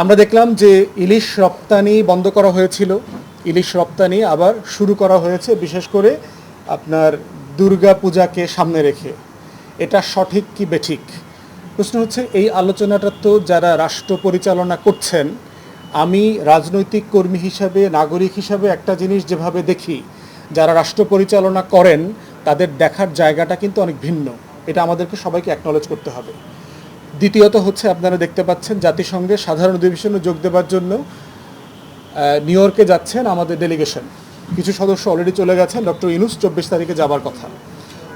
আমরা দেখলাম যে ইলিশ রপ্তানি বন্ধ করা হয়েছিল। ইলিশ রপ্তানি আবার শুরু করা হয়েছে, বিশেষ করে আপনার দুর্গা পূজাকে সামনে রেখে। এটা সঠিক কি বেঠিক? প্রশ্ন হচ্ছে, এই আলোচনাটা তো যারা রাষ্ট্র পরিচালনা করছেন, আমি রাজনৈতিক কর্মী হিসাবে, নাগরিক হিসাবে একটা জিনিস যেভাবে দেখি, যারা রাষ্ট্র পরিচালনা করেন, তাদের দেখার জায়গাটা কিন্তু অনেক ভিন্ন। এটা আমাদেরকে সবাইকে অ্যাকনলেজ করতে হবে। দ্বিতীয়ত হচ্ছে আপনারা দেখতে পাচ্ছেন জাতিসংঘের সাধারণ অধিবেশনে যোগ দেওয়ার জন্য নিউ ইয়র্কে যাচ্ছেন আমাদের ডেলিগেশন কিছু সদস্য অলরেডি চলে গেছেন, ডক্টর ইনুস চব্বিশ তারিখে যাবার কথা।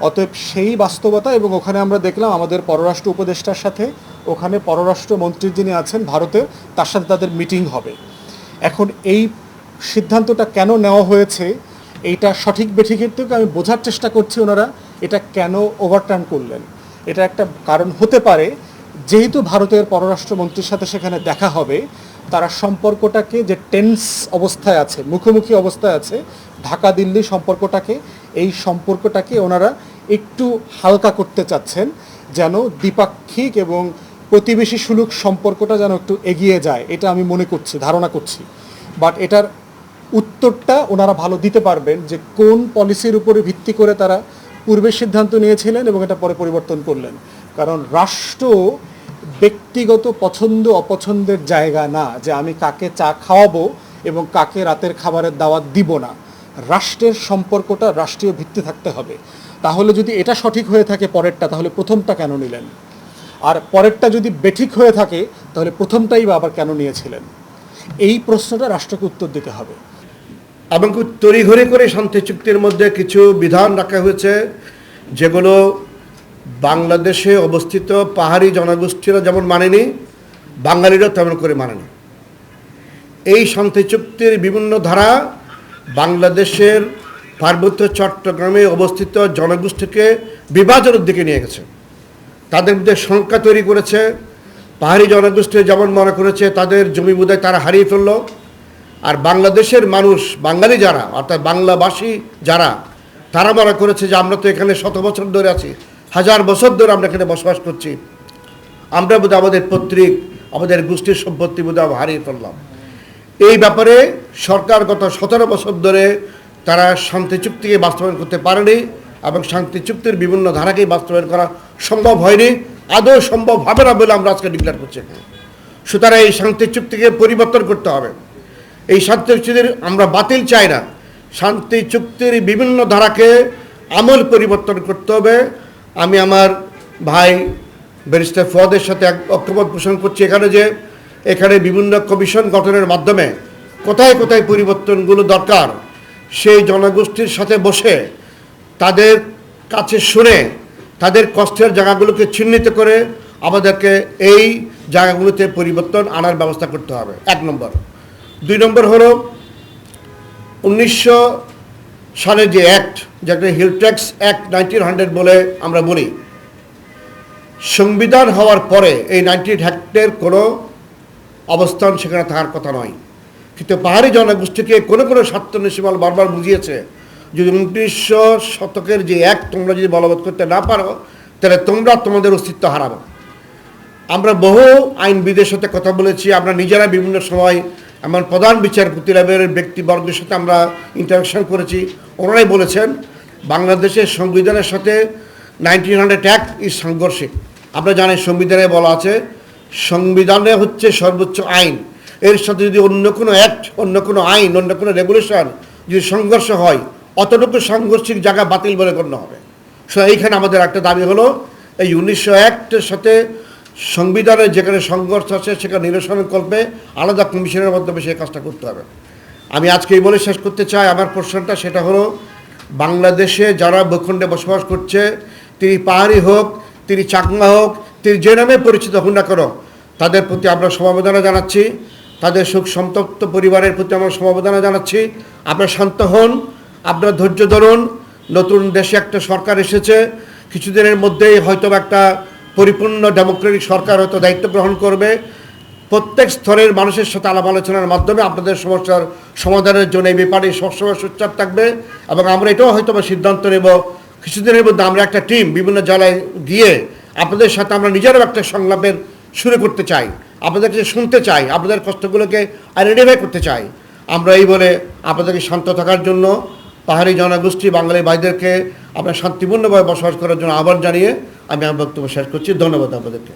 অতএব সেই বাস্তবতা এবং ওখানে আমরা দেখলাম আমাদের পররাষ্ট্র উপদেষ্টার সাথে, ওখানে পররাষ্ট্র মন্ত্রী যিনি আছেন ভারতের তার সাথে তাদের মিটিং হবে। এখন এই সিদ্ধান্তটা কেন নেওয়া হয়েছে, এইটা সঠিক বেঠিকের থেকে আমি বোঝার চেষ্টা করছি ওনারা, এটা কেন ওভারটার্ন করলেন। এটা একটা কারণ হতে পারে যেহেতু ভারতের পররাষ্ট্রমন্ত্রীর সাথে সেখানে দেখা হবে, তারা সম্পর্কটাকে যে টেন্স অবস্থায় আছে, মুখোমুখি অবস্থায় আছে, ঢাকা, দিল্লি সম্পর্কটাকে, এই সম্পর্কটাকে ওনারা একটু হালকা করতে চাচ্ছেন, যেন দ্বিপাক্ষিক এবং প্রতিবেশী সুলুক সম্পর্কটা যেন একটু এগিয়ে যায়, এটা আমি মনে করছি, ধারণা করছি। বাট এটার উত্তরটা ওনারা ভালো দিতে পারবেন যে কোন পলিসির উপরে ভিত্তি করে তারা পূর্বে সিদ্ধান্ত নিয়েছিলেন এবং এটা পরে পরিবর্তন করলেন। কারণ রাষ্ট্র ব্যক্তিগত পছন্দ, অপছন্দের জায়গা না যে আমি কাকে চা খাওয়াবো এবং কাকে রাতের খাবারের দাওয়াত দিব না। রাষ্ট্রের সম্পর্কটা রাষ্ট্রীয় ভিত্তি থাকতে হবে। তাহলে যদি এটা সঠিক হয়ে থাকে পরেরটা, তাহলে প্রথমটা কেন নিলেন? আর পরেরটা যদি বেঠিক হয়ে থাকে, তাহলে প্রথমটাই বা আবার কেন নিয়েছিলেন? এই প্রশ্নটা রাষ্ট্রকে উত্তর দিতে হবে। এবং তড়িঘড়ি করে শান্তি চুক্তির মধ্যে কিছু বিধান রাখা হয়েছে, যেগুলো বাংলাদেশে অবস্থিত পাহাড়ি জনগোষ্ঠীরা যেমন মানেনি, বাঙালিরাও তেমন করে মানেনি। এই শান্তি চুক্তির বিভিন্ন ধারা বাংলাদেশের পার্বত্য চট্টগ্রামে অবস্থিত জনগোষ্ঠীকে বিভাজনের দিকে নিয়ে গেছে। তাদের মধ্যে সংখ্যা তৈরি করেছে। পাহাড়ি জনগোষ্ঠী যেমন মনে করেছে, তাদের জমি বোধহয় তারা হারিয়ে ফেলল। আর বাংলাদেশের মানুষ, বাঙালি যারা, অর্থাৎ বাংলাভাষী যারা, তারা মনে করেছে যে আমরা তো এখানে শত বছর ধরে আছি। হাজার বছর ধরে আমরা এখানে বসবাস করছি। আমরা বোধহয় আমাদের পৈতৃক, আমাদের গোষ্ঠীর সম্পত্তি আমরা হারিয়ে ফেললাম। এই ব্যাপারে সরকার গত সতেরো বছর ধরে তারা শান্তি চুক্তিকে বাস্তবায়ন করতে পারেনি এবং শান্তি চুক্তির বিভিন্ন ধারাকেই বাস্তবায়ন করা সম্ভব হয়নি। আদৌ সম্ভব হবে না বলে আমরা আজকে ডিক্লেয়ার করছি। সুতরাং এই শান্তি চুক্তিকে পরিবর্তন করতে হবে। এই শান্তি চুক্তির আমরা বাতিল চাই না। শান্তি চুক্তির বিভিন্ন ধারাকে আমল পরিবর্তন করতে হবে। আমি আমার ভাই ব্যারিস্টার ফদের সাথে এক ঐক্যমত পোষণ করছি এখানে যে এখানে বিভিন্ন কমিশন গঠনের মাধ্যমে কোথায় কোথায় পরিবর্তনগুলো দরকার, সেই জনগোষ্ঠীর সাথে বসে তাদের কাছে শুনে তাদের কষ্টের জায়গাগুলোকে চিহ্নিত করে আমাদেরকে এই জায়গাগুলোতে পরিবর্তন আনার ব্যবস্থা করতে হবে। এক নম্বর। দুই নম্বর হলো উনিশশো সালে যে অ্যাক্ট যাকে hill tax act nineteen hundred বলে আমরা বলি। সংবিধান হওয়ার পরে এই নাইনটিন অ্যাক্টের কোনো অবস্থান সেখানে থাকার কথা নয়। কিন্তু পাহাড়ি জনগোষ্ঠীকে কোনো কোনো স্বার্থ নিশিমাল বারবার বুঝিয়েছে যদি উনত্রিশশো শতকের যে এক তোমরা যদি বলবৎ করতে না পারো, তাহলে তোমরা তোমাদের অস্তিত্ব হারাবো। আমরা বহু আইনবিদের সাথে কথা বলেছি, আমরা নিজেরা বিভিন্ন সময় এমন প্রধান বিচারপতি লেভেলের ব্যক্তিবর্গের সাথে আমরা ইন্টারাকশন করেছি। ওনারাই বলেছেন, বাংলাদেশের সংবিধানের সাথে নাইনটিন হান্ড্রেড অ্যাক্ট ইজ সাংঘর্ষিক আপনারা জানেন সংবিধানে বলা আছে, সংবিধানে হচ্ছে সর্বোচ্চ আইন। এর সাথে যদি অন্য কোনো অ্যাক্ট অন্য কোনো আইন, অন্য কোনো রেগুলেশন যদি সংঘর্ষ হয়, অতটুকু সাংঘর্ষিক জায়গা বাতিল বলে গণ্য হবে। সো এইখানে আমাদের একটা দাবি হলো, এই উনিশশো অ্যাক্টের সাথে সংবিধানের যেখানে সংঘর্ষ আছে, সেখানে নিরসনের কল্পে আলাদা কমিশনের মাধ্যমে সেই কাজটা করতে হবে। আমি আজকে এই বলে শেষ করতে চাই আমার প্রশ্নটা, সেটা হলো, বাংলাদেশে যারা ভূখণ্ডে বসবাস করছে, তিনি পাহাড়ি হোক, তিনি চাকমা হোক, তিনি যে নামে পরিচিত হন না করো তাদের প্রতি আমরা সমবেদনা জানাচ্ছি, তাদের সুখ সন্তপ্ত পরিবারের প্রতি আমরা সমবেদনা জানাচ্ছি। আপনারা শান্ত হন, আপনারা ধৈর্য ধরুন, নতুন দেশে একটা সরকার এসেছে, কিছুদিনের মধ্যেই হয়তো একটা পরিপূর্ণ ডেমোক্রেটিক সরকার হয়তো দায়িত্ব গ্রহণ করবে প্রত্যেক স্তরের মানুষের সাথে আলাপ আলোচনার মাধ্যমে আপনাদের সমস্যার সমাধানের জন্য এই ব্যাপারে সবসময় সোচ্চার থাকবে এবং আমরা এটাও হয়তো সিদ্ধান্ত নেব। কিছুদিনের মধ্যে আমরা একটা টিম বিভিন্ন জেলায় গিয়ে আপনাদের সাথে আমরা নিজেরাও একটা সংলাপের শুরু করতে চাই। আপনাদের কাছে শুনতে চাই, আপনাদের কষ্টগুলোকে আইডেন্টিফাই করতে চাই। আমরা এই বলে আপনাদেরকে শান্ত থাকার জন্য পাহাড়ি জনগোষ্ঠী, বাঙালি ভাইদেরকে আপনার শান্তিপূর্ণভাবে বসবাস করার জন্য আহ্বান জানিয়ে আমি আমার বক্তব্য শেষ করছি। ধন্যবাদ আপনাদেরকে।